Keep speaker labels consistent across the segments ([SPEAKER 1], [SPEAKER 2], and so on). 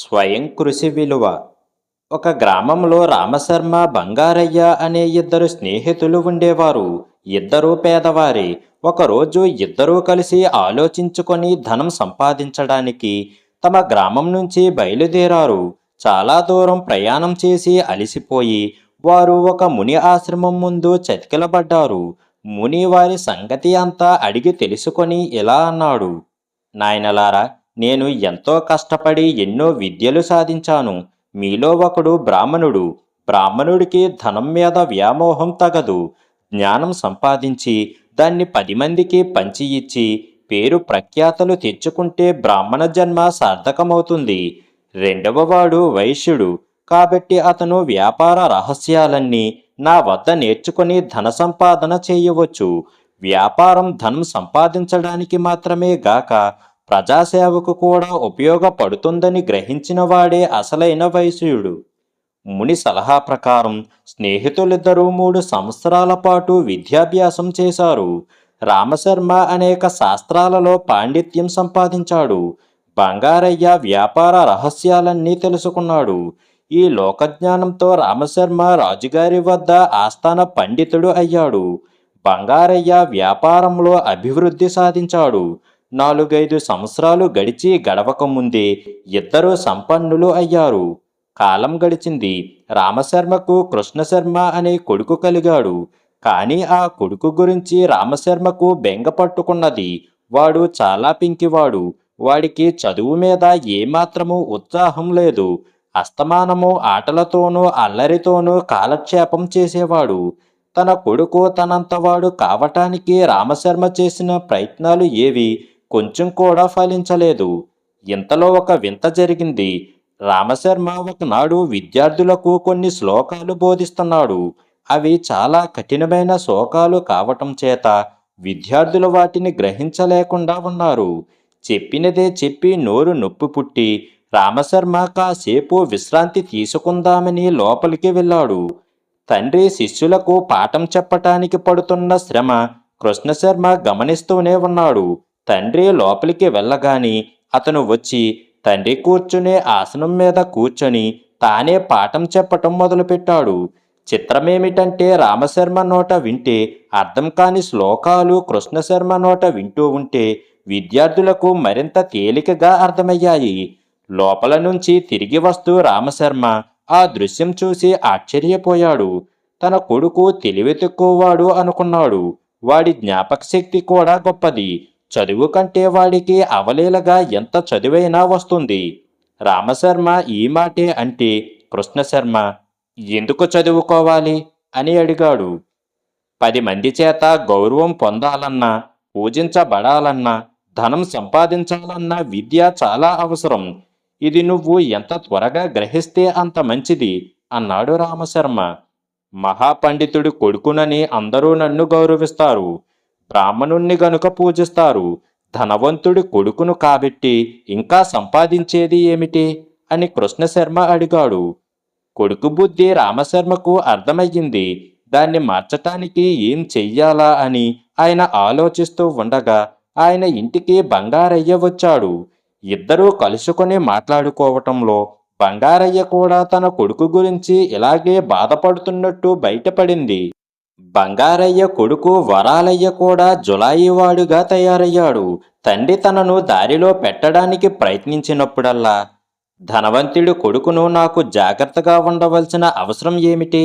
[SPEAKER 1] స్వయం కృషి విలువ. ఒక గ్రామంలో రామశర్మ బంగారయ్య అనే ఇద్దరు స్నేహితులు ఉండేవారు. ఇద్దరూ పేదవారే. ఒకరోజు ఇద్దరూ కలిసి ఆలోచించుకొని ధనం సంపాదించడానికి తమ గ్రామం నుంచి బయలుదేరారు. చాలా దూరం ప్రయాణం చేసి అలసిపోయి వారు ఒక ముని ఆశ్రమం ముందు చతికిలబడ్డారు. ముని వారి సంగతి అంతా అడిగి తెలుసుకొని ఇలా అన్నాడు. నాయనలారా నేను ఎంతో కష్టపడి ఎన్నో విద్యలు సాధించాను. మీలో ఒకడు బ్రాహ్మణుడు. బ్రాహ్మణుడికి ధనం మీద వ్యామోహం తగదు. జ్ఞానం సంపాదించి దాన్ని పది మందికి పంచి ఇచ్చి పేరు ప్రఖ్యాతలు తెచ్చుకుంటే బ్రాహ్మణ జన్మ సార్థకమవుతుంది. రెండవ వాడు వైశ్యుడు. కాబట్టి అతను వ్యాపార రహస్యాలన్నీ నా వద్ద నేర్చుకుని ధన సంపాదన చేయవచ్చు. వ్యాపారం ధనం సంపాదించడానికి మాత్రమే గాక ప్రజాసేవకు కూడా ఉపయోగపడుతుందని గ్రహించిన వాడే అసలైన వైశ్యుడు. ముని సలహా ప్రకారం స్నేహితులిద్దరూ మూడు సంవత్సరాల పాటు విద్యాభ్యాసం చేశారు. రామశర్మ అనేక శాస్త్రాలలో పాండిత్యం సంపాదించాడు. బంగారయ్య వ్యాపార రహస్యాలన్నీ తెలుసుకున్నాడు. ఈ లోకజ్ఞానంతో రామశర్మ రాజుగారి వద్ద ఆస్థాన పండితుడు అయ్యాడు. బంగారయ్య వ్యాపారంలో అభివృద్ధి సాధించాడు. నాలుగైదు సంవత్సరాలు గడిచి గడవక ముందే ఇద్దరు సంపన్నులు అయ్యారు. కాలం గడిచింది. రామశర్మకు కృష్ణశర్మ అనే కొడుకు కలిగాడు. కానీ ఆ కొడుకు గురించి రామశర్మకు బెంగ పట్టుకున్నది. వాడు చాలా పింకివాడు. వాడికి చదువు మీద ఏమాత్రము ఉత్సాహం లేదు. అస్తమానము ఆటలతోనూ అల్లరితోనూ కాలక్షేపం చేసేవాడు. తన కొడుకు తనంతవాడు కావటానికి రామశర్మ చేసిన ప్రయత్నాలు ఏవి? కొంచెం కూడా ఫలించలేదు. ఇంతలో ఒక వింత జరిగింది. రామశర్మ ఒకనాడు విద్యార్థులకు కొన్ని శ్లోకాలు బోధిస్తున్నాడు. అవి చాలా కఠినమైన శ్లోకాలు కావటం చేత విద్యార్థులు వాటిని గ్రహించలేకుండా ఉన్నారు. చెప్పినదే చెప్పి నోరు నొప్పి పుట్టి రామశర్మ కాసేపు విశ్రాంతి తీసుకుందామని లోపలికి వెళ్ళాడు. తండ్రి శిష్యులకు పాఠం చెప్పటానికి పడుతున్న శ్రమ కృష్ణశర్మ గమనిస్తూనే ఉన్నాడు. తండ్రి లోపలికి వెళ్ళగాని అతను వచ్చి తండ్రి కూర్చునే ఆసనం మీద కూర్చొని తానే పాఠం చెప్పటం మొదలుపెట్టాడు. చిత్రమేమిటంటే రామశర్మ నోట వింటే అర్థం కాని శ్లోకాలు కృష్ణశర్మ నోట వింటూ ఉంటే విద్యార్థులకు మరింత తేలికగా అర్థమయ్యాయి. లోపల నుంచి తిరిగి వస్తూ రామశర్మ ఆ దృశ్యం చూసి ఆశ్చర్యపోయాడు. తన కొడుకు తెలివి తక్కువవాడు అనుకున్నాడు. వాడి జ్ఞాపక శక్తి కూడా గొప్పది. చదువు కంటే వాడికి అవలీలగా ఎంత చదువైనా వస్తుంది. రామశర్మ ఈ మాటే అంటే కృష్ణశర్మ ఎందుకు చదువుకోవాలి? అని అడిగాడు. పది మంది చేత గౌరవం పొందాలన్నా పూజించబడాలన్నా ధనం సంపాదించాలన్న విద్య చాలా అవసరం. ఇది నువ్వు ఎంత త్వరగా గ్రహిస్తే అంత మంచిది అన్నాడు రామశర్మ. మహాపండితుడి కొడుకునని అందరూ నన్ను గౌరవిస్తారు. బ్రాహ్మణుణ్ణి గనుక పూజిస్తారు ధనవంతుడి కొడుకును కాబట్టి ఇంకా సంపాదించేది ఏమిటి? అని కృష్ణశర్మ అడిగాడు. కొడుకు బుద్ధి రామశర్మకు అర్థమయ్యింది దాన్ని మార్చటానికి ఏం చెయ్యాలా అని ఆయన ఆలోచిస్తూ ఉండగా ఆయన ఇంటికి బంగారయ్య వచ్చాడు. ఇద్దరూ కలుసుకొని మాట్లాడుకోవటంలో బంగారయ్య కూడా తన కొడుకు గురించి ఇలాగే బాధపడుతున్నట్టు బయటపడింది. బంగారయ్య కొడుకు వరాలయ్య కూడా జులాయివాడుగా తయారయ్యాడు. తండ్రి తనను దారిలో పెట్టడానికి ప్రయత్నించినప్పుడల్లా ధనవంతుడి కొడుకును నాకు జాగ్రత్తగా ఉండవలసిన అవసరం ఏమిటి?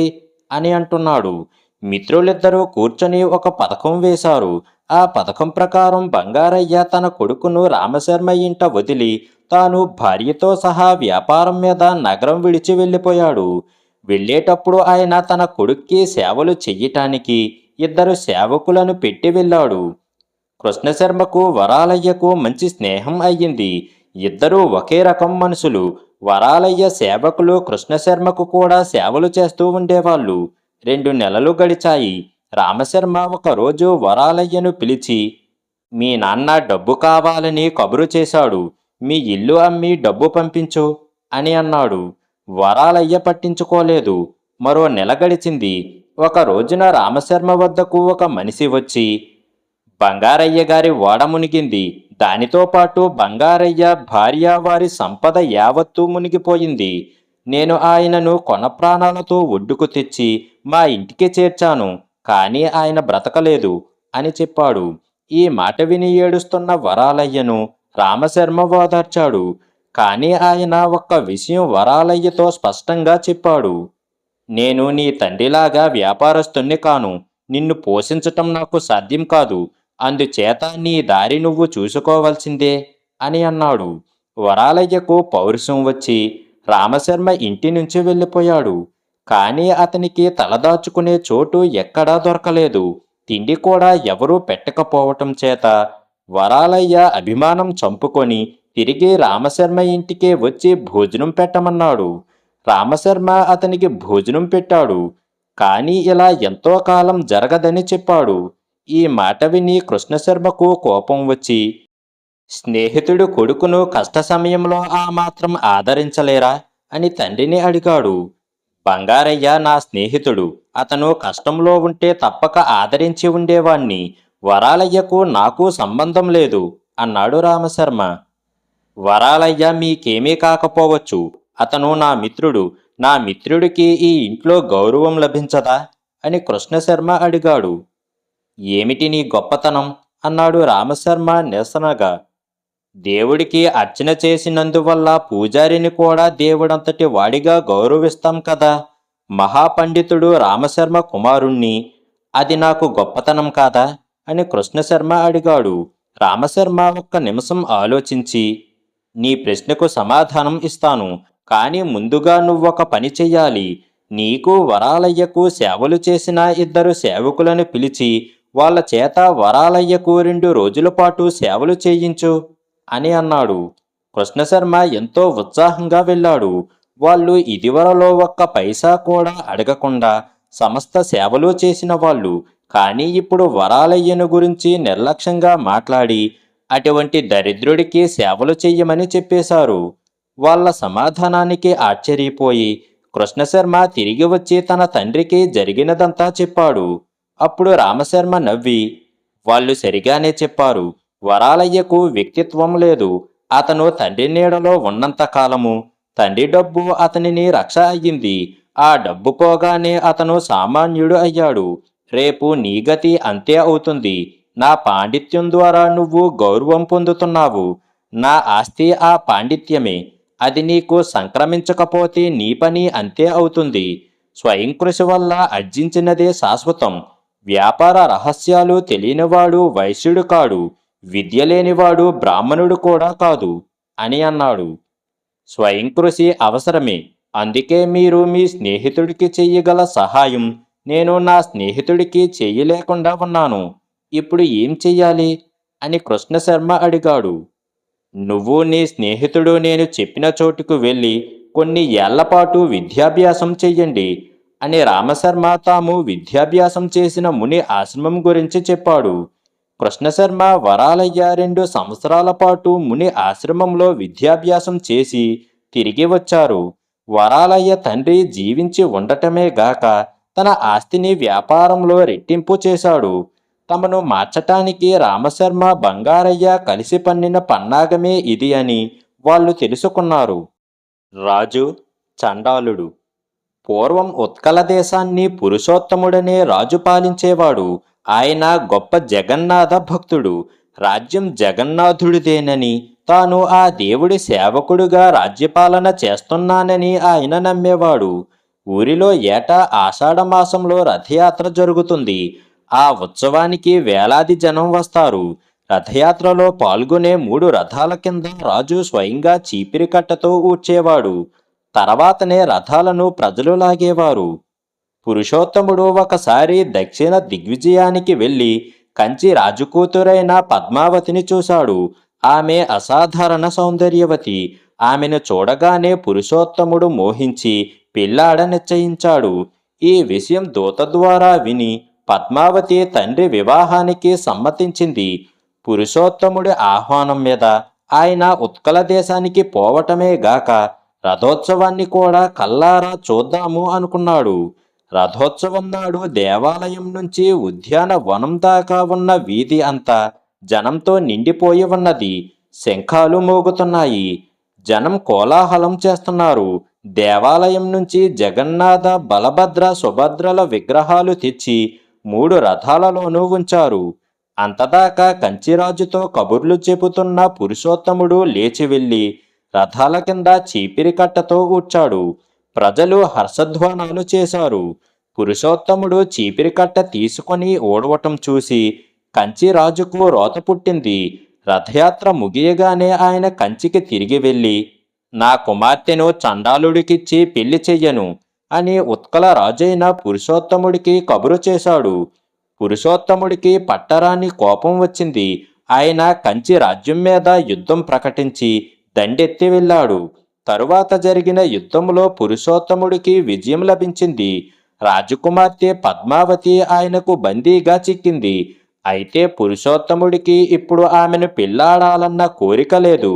[SPEAKER 1] అని అంటున్నాడు. మిత్రులిద్దరూ కూర్చొని ఒక పథకం వేశారు. ఆ పథకం ప్రకారం బంగారయ్య తన కొడుకును రామశర్మ ఇంట వదిలి తాను భార్యతో సహా వ్యాపారం మీద నగరం విడిచి వెళ్ళిపోయాడు. వెళ్ళేటప్పుడు ఆయన తన కొడుక్కి సేవలు చెయ్యటానికి ఇద్దరు సేవకులను పెట్టి వెళ్ళాడు. కృష్ణశర్మకు వరాలయ్యకు మంచి స్నేహం అయ్యింది. ఇద్దరూ ఒకే రకం మనుషులు. వరాలయ్య సేవకులు కృష్ణశర్మకు కూడా సేవలు చేస్తూ ఉండేవాళ్ళు. రెండు నెలలు గడిచాయి. రామశర్మ ఒకరోజు వరాలయ్యను పిలిచి మీ నాన్న డబ్బు కావాలని కబురు చేశాడు. మీ ఇల్లు అమ్మి డబ్బు పంపించు అని అన్నాడు. వరాలయ్య పట్టించుకోలేదు. మరో నెల గడిచింది. ఒక రోజున రామశర్మ వద్దకు ఒక మనిషి వచ్చి బంగారయ్య గారి ఓడ మునిగింది. దానితో పాటు బంగారయ్య భార్య వారి సంపద యావత్తూ మునిగిపోయింది. నేను ఆయనను కొన ప్రాణాలతో ఒడ్డుకు తెచ్చి మా ఇంటికి చేర్చాను. కానీ ఆయన బ్రతకలేదు అని చెప్పాడు. ఈ మాట విని ఏడుస్తున్న వరాలయ్యను రామశర్మ ఓదార్చాడు. కానీ ఆయన ఒక్క విషయం వరాలయ్యతో స్పష్టంగా చెప్పాడు. నేను నీ తండ్రిలాగా వ్యాపారస్తుణ్ణి కాను. నిన్ను పోషించటం నాకు సాధ్యం కాదు. అందుచేత నీ దారి నువ్వు చూసుకోవాల్సిందే అని అన్నాడు. వరాలయ్యకు పౌరుషం వచ్చి రామశర్మ ఇంటి నుంచి వెళ్ళిపోయాడు. కానీ అతనికి తలదాచుకునే చోటు ఎక్కడా దొరకలేదు. తిండి కూడా ఎవరూ పెట్టకపోవటం చేత వరాలయ్య అభిమానం చంపుకొని తిరిగి రామశర్మ ఇంటికే వచ్చి భోజనం పెట్టమన్నాడు. రామశర్మ అతనికి భోజనం పెట్టాడు. కానీ ఇలా ఎంతో కాలం జరగదని చెప్పాడు. ఈ మాట విని కృష్ణశర్మకు కోపం వచ్చి స్నేహితుడు కొడుకును కష్ట సమయంలో ఆ మాత్రం ఆదరించలేరా? అని తండ్రిని అడిగాడు. బంగారయ్య నా స్నేహితుడు. అతను కష్టంలో ఉంటే తప్పక ఆదరించి ఉండేవాణ్ణి. వరాలయ్యకు నాకు సంబంధం లేదు అన్నాడు రామశర్మ. వరాలయ్య మీకేమీ కాకపోవచ్చు. అతను నా మిత్రుడు. నా మిత్రుడికి ఈ ఇంట్లో గౌరవం లభించదా? అని కృష్ణశర్మ అడిగాడు. ఏమిటి నీ గొప్పతనం? అన్నాడు రామశర్మ నిరసనగా. దేవుడికి అర్చన చేసినందువల్ల పూజారిని కూడా దేవుడంతటి వాడిగా గౌరవిస్తాం కదా. మహాపండితుడు రామశర్మ కుమారుణ్ణి. అది నాకు గొప్పతనం కాదా? అని కృష్ణశర్మ అడిగాడు. రామశర్మ ఒక్క నిమిషం ఆలోచించి నీ ప్రశ్నకు సమాధానం ఇస్తాను. కానీ ముందుగా నువ్వొక పని చెయ్యాలి. నీకు వరాలయ్యకు సేవలు చేసిన ఇద్దరు సేవకులను పిలిచి వాళ్ళ చేత వరాలయ్యకు రెండు రోజుల పాటు సేవలు చేయించు అని అన్నాడు. కృష్ణశర్మ ఎంతో ఉత్సాహంగా వెళ్ళాడు. వాళ్ళు ఇదివరలో ఒక్క పైసా కూడా అడగకుండా సమస్త సేవలు చేసిన వాళ్ళు. కానీ ఇప్పుడు వరాలయ్యను గురించి నిర్లక్ష్యంగా మాట్లాడి అటువంటి దరిద్రుడికి సేవలు చెయ్యమని చెప్పేశారు. వాళ్ళ సమాధానానికి ఆశ్చర్యపోయి కృష్ణశర్మ తిరిగి వచ్చి తన తండ్రికి జరిగినదంతా చెప్పాడు. అప్పుడు రామశర్మ నవ్వి వాళ్ళు సరిగానే చెప్పారు. వరాలయ్యకు వ్యక్తిత్వం లేదు. అతను తండ్రి నీడలో ఉన్నంత కాలము. తండ్రి డబ్బు అతనిని రక్ష అయ్యింది. ఆ డబ్బు పోగానే అతను సామాన్యుడు అయ్యాడు. రేపు నీ గతి అంతే అవుతుంది. నా పాండిత్యం ద్వారా నువ్వు గౌరవం పొందుతున్నావు. నా ఆస్తి ఆ పాండిత్యమే. అది నీకు సంక్రమించకపోతే నీ పని అంతే అవుతుంది. స్వయం కృషి వల్ల అర్జించినదే శాశ్వతం. వ్యాపార రహస్యాలు తెలియనివాడు వైశ్యుడు కాడు. విద్య లేనివాడు బ్రాహ్మణుడు కూడా కాదు అని అన్నాడు. స్వయం కృషి అవసరమే. అందుకే మీరు మీ స్నేహితుడికి చెయ్యగల సహాయం. నేను నా స్నేహితుడికి చెయ్యలేకుండా ఉన్నాను. ఇప్పుడు ఏం చెయ్యాలి? అని కృష్ణశర్మ అడిగాడు. నువ్వు నీ స్నేహితుడు నేను చెప్పిన చోటుకు వెళ్ళి కొన్ని ఏళ్ళపాటు విద్యాభ్యాసం చెయ్యండి అని రామశర్మ తాము విద్యాభ్యాసం చేసిన ముని ఆశ్రమం గురించి చెప్పాడు. కృష్ణశర్మ వరాలయ్య రెండు సంవత్సరాల పాటు ముని ఆశ్రమంలో విద్యాభ్యాసం చేసి తిరిగి వచ్చారు. వరాలయ్య తండ్రి జీవించి ఉండటమే గాక తన ఆస్తిని వ్యాపారంలో రెట్టింపు చేశాడు. తమను మార్చటానికి రామశర్మ బంగారయ్య కలిసి పన్నిన పన్నాగమే ఇది అని వాళ్ళు తెలుసుకున్నారు. రాజు చండాలుడు. పూర్వం ఉత్కల దేశాన్ని పురుషోత్తముడనే రాజు పాలించేవాడు. ఆయన గొప్ప జగన్నాథ భక్తుడు. రాజ్యం జగన్నాథుడిదేనని తాను ఆ దేవుడి సేవకుడుగా రాజ్యపాలన చేస్తున్నానని ఆయన నమ్మేవాడు. ఊరిలో ఏటా ఆషాఢ మాసంలో రథయాత్ర జరుగుతుంది. ఆ ఉత్సవానికి వేలాది జనం వస్తారు. రథయాత్రలో పాల్గొనే మూడు రథాల కింద రాజు స్వయంగా చీపిరి కట్టతో ఊడ్చేవాడు. తర్వాతనే రథాలను ప్రజలు లాగేవారు. పురుషోత్తముడు ఒకసారి దక్షిణ దిగ్విజయానికి వెళ్ళి కంచి రాజుకూతురైన పద్మావతిని చూశాడు. ఆమె అసాధారణ సౌందర్యవతి. ఆమెను చూడగానే పురుషోత్తముడు మోహించి పిల్లాడ నిశ్చయించాడు. ఈ విషయం దూత ద్వారా విని పద్మావతి తండ్రి వివాహానికి సమ్మతించింది. పురుషోత్తముడి ఆహ్వానం మీద ఆయన ఉత్కల దేశానికి పోవటమే గాక రథోత్సవాన్ని కూడా కల్లారా చూద్దాము అనుకున్నాడు. రథోత్సవం నాడు దేవాలయం నుంచి ఉద్యాన వనం దాకా ఉన్న వీధి అంతా జనంతో నిండిపోయి ఉన్నది. శంఖాలు మోగుతున్నాయి. జనం కోలాహలం చేస్తున్నారు. దేవాలయం నుంచి జగన్నాథ బలభద్ర సుభద్రల విగ్రహాలు తెచ్చి మూడు రథాలలోనూ ఉంచారు. అంతదాకా కంచిరాజుతో కబుర్లు చెబుతున్న పురుషోత్తముడు లేచి వెళ్ళి రథాల కింద చీపిరి కట్టతో కూర్చాడు ప్రజలు హర్షధ్వానాలు చేశారు. పురుషోత్తముడు చీపిరి కట్ట తీసుకొని ఓడవటం చూసి కంచిరాజుకు రోత పుట్టింది. రథయాత్ర ముగియగానే ఆయన కంచికి తిరిగి వెళ్ళి నా కుమార్తెను చండాలుడికిచ్చి పెళ్ళి చెయ్యను. అని ఉత్కల రాజైన పురుషోత్తముడికి కబురు చేశాడు. పురుషోత్తముడికి పట్టరాని కోపం వచ్చింది. ఆయన కంచి రాజ్యం మీద యుద్ధం ప్రకటించి దండెత్తి వెళ్ళాడు. తరువాత జరిగిన యుద్ధంలో పురుషోత్తముడికి విజయం లభించింది. రాజకుమార్తె పద్మావతి ఆయనకు బందీగా చిక్కింది. అయితే పురుషోత్తముడికి ఇప్పుడు ఆమెను పెళ్ళాడాలన్న కోరిక లేదు.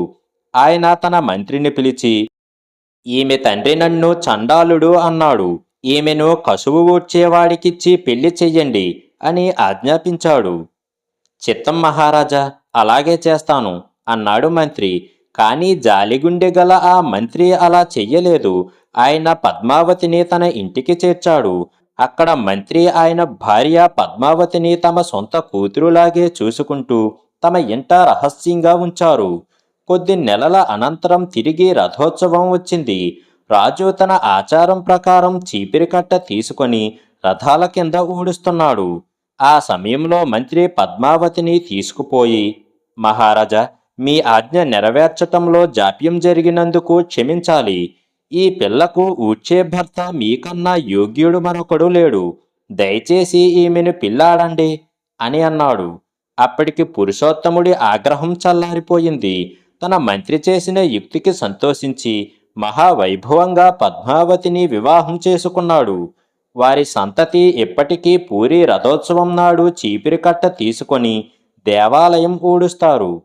[SPEAKER 1] ఆయన తన మంత్రిని పిలిచి ఈమె తండ్రి నన్ను చండాలుడు అన్నాడు. ఈమెను కసువు ఊడ్చేవాడికిచ్చి పెళ్ళి చెయ్యండి అని ఆజ్ఞాపించాడు. చిత్తం మహారాజా అలాగే చేస్తాను అన్నాడు మంత్రి. కానీ జాలిగుండె గల ఆ మంత్రి అలా చెయ్యలేదు. ఆయన పద్మావతిని తన ఇంటికి చేర్చాడు. అక్కడ మంత్రి ఆయన భార్య పద్మావతిని తమ సొంత కూతురులాగే చూసుకుంటూ తమ ఇంట రహస్యంగా ఉంచారు. కొద్ది నెలల అనంతరం తిరిగి రథోత్సవం వచ్చింది. రాజు తన ఆచారం ప్రకారం చీపిరికట్ట తీసుకొని రథాల కింద ఊడుస్తున్నాడు. ఆ సమయంలో మంత్రి పద్మావతిని తీసుకుపోయి మహారాజా మీ ఆజ్ఞ నెరవేర్చటంలో జాప్యం జరిగినందుకు క్షమించాలి. ఈ పిల్లకు ఊడ్చే భర్త మీకన్నా యోగ్యుడు మరొకడు లేడు. దయచేసి ఈమెను పిల్లాడండి అని అన్నాడు. అప్పటికి పురుషోత్తముడి ఆగ్రహం చల్లారిపోయింది. తన మంత్రి చేసిన యుక్తికి సంతోషించి మహావైభవంగా పద్మావతిని వివాహం చేసుకున్నాడు. వారి సంతతి ఇప్పటికీ పూరి రథోత్సవం నాడు చీపిరికట్ట తీసుకొని దేవాలయం ఊడుస్తారు.